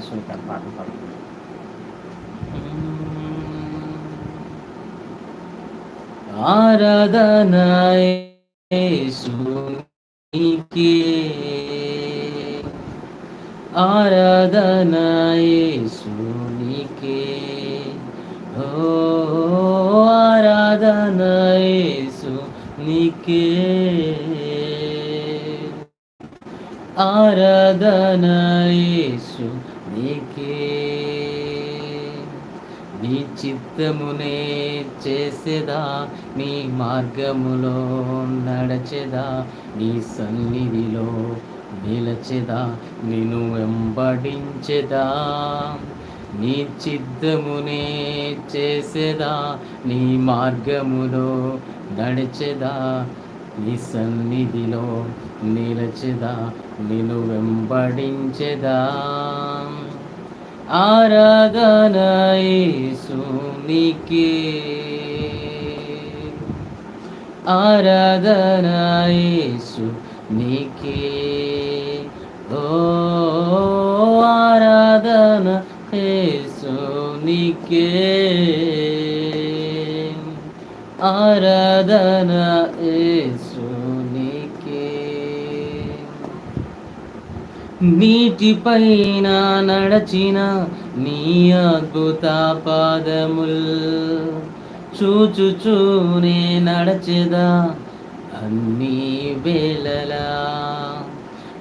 యేసుని కానీ పాట పాడుతుంది. ఆరాధన యేసునికే ఓ ఆరాధన యేసునికే నీకే. నీ చిత్తమునే చేసేదా నీ మార్గములో నడచెదా నీ సన్నిధిలో నిలచెదా నిన్ను వెంబడించెదా. నీ చిత్తమునే చేసేదా నీ మార్గములో నడిచెదా నీ సన్నిధిలో నిలచెదా నిన్ను వెంబడించెదా. ఆరాధన యేసునికే నీకే. ఓ ఆరాధన యేసు నీకే. ఆరాధన యేసు నీకే. నీటిపైన నడచిన నీ అద్భుత పాదముల్ చూచుచూనే నడచెదా అన్ని వేళలా.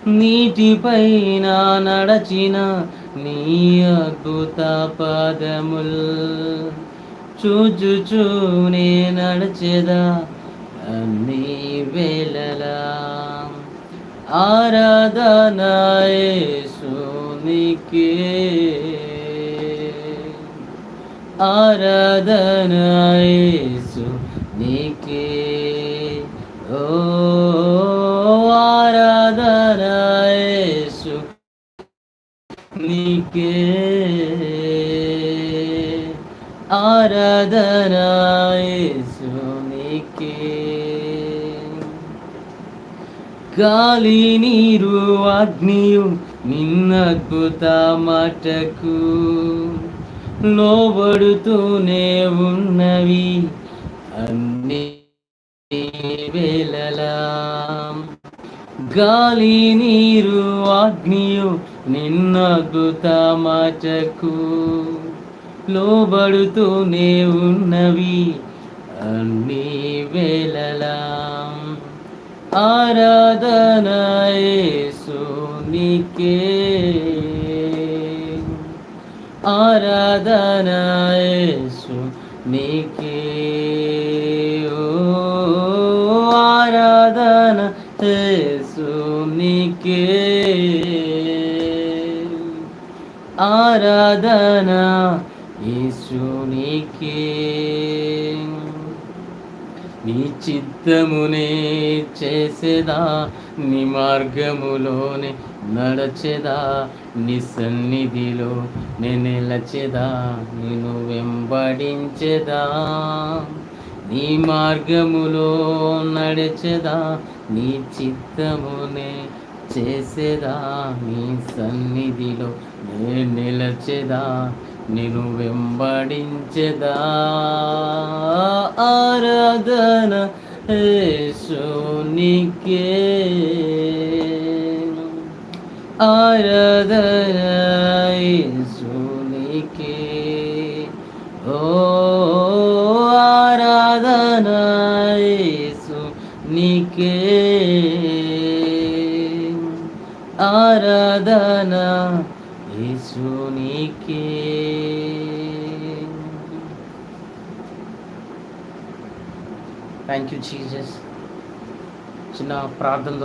నీటిపైన నడచిన నీ అద్భుత పాదముల్ చూచుచూనే నడచెదా అన్ని వేళలా. ఆరాధన యేసునికే ఆరాధన యేసు ఓ ఆరాధన యేసు నీకే ఆరాధన గాలి నీరు అగ్నియు నిన్నద్భుత మాటకు. లోబడుతూనే ఉన్నవి అన్ని వేళలా. గాలి నీరు అగ్నియు నిన్నద్భుత మాటకు. లోబడుతూనే ఉన్నవి అన్ని వేళలా. ఆరాధన యేసునికే నీకే ఓ ఆరాధన యేసు నీకే ఆరాధన యేసు నీ చిత్తమునే చేసేదా నీ మార్గములోనే నడచెదా నీ సన్నిధిలో నేను నిలచెదా నేను వెంబడించెదా నీ మార్గములో నడచెదా నీ చిత్తమునే చేసేదా నీ సన్నిధిలో నే నిలచెదా నేను వెంబడించెదా ఆరాధన యేసునికే ఆరాధన యేసునికే ఓ ఆరాధన యేసు నీకే ఆరాధన యేసునికే థ్యాంక్ యూ చీజస్ చిన్న ప్రార్థన